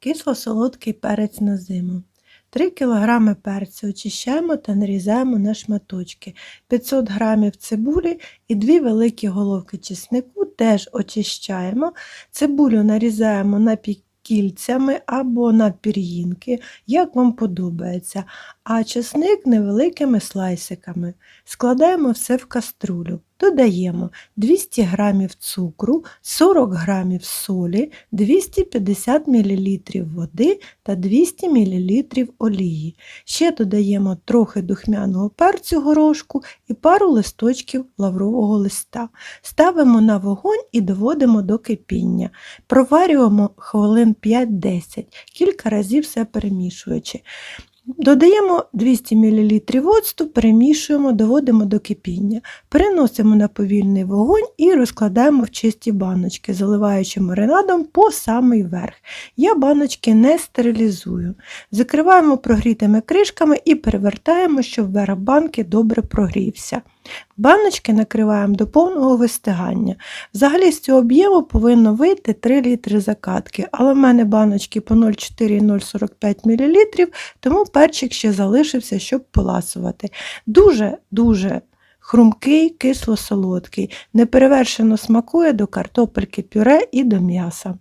Кисло-солодкий перець на зиму. 3 кг перцю очищаємо та нарізаємо на шматочки. 500 г цибулі і 2 великі головки чеснику теж очищаємо. Цибулю нарізаємо на кільцями або на пір'їнки, як вам подобається, а чесник невеликими слайсиками. Складаємо все в каструлю. Додаємо 200 г цукру, 40 г солі, 250 мл води та 200 мл олії. Ще додаємо трохи духмяного перцю горошку і пару листочків лаврового листа. Ставимо на вогонь і доводимо до кипіння. Проварюємо хвилин 5-10, кілька разів все перемішуючи. Додаємо 200 мл оцту, перемішуємо, доводимо до кипіння. Переносимо на повільний вогонь і розкладаємо в чисті баночки, заливаючи маринадом по самий верх. Я баночки не стерилізую. Закриваємо прогрітими кришками і перевертаємо, щоб верх банки добре прогрівся. Баночки накриваємо до повного вистигання. Взагалі з цього об'єму повинно вийти 3 літри закатки, але в мене баночки по 0,4-0,45 мл, тому перчик ще залишився, щоб поласувати. Дуже-дуже хрумкий, кисло-солодкий, неперевершено смакує до картопельки пюре і до м'яса.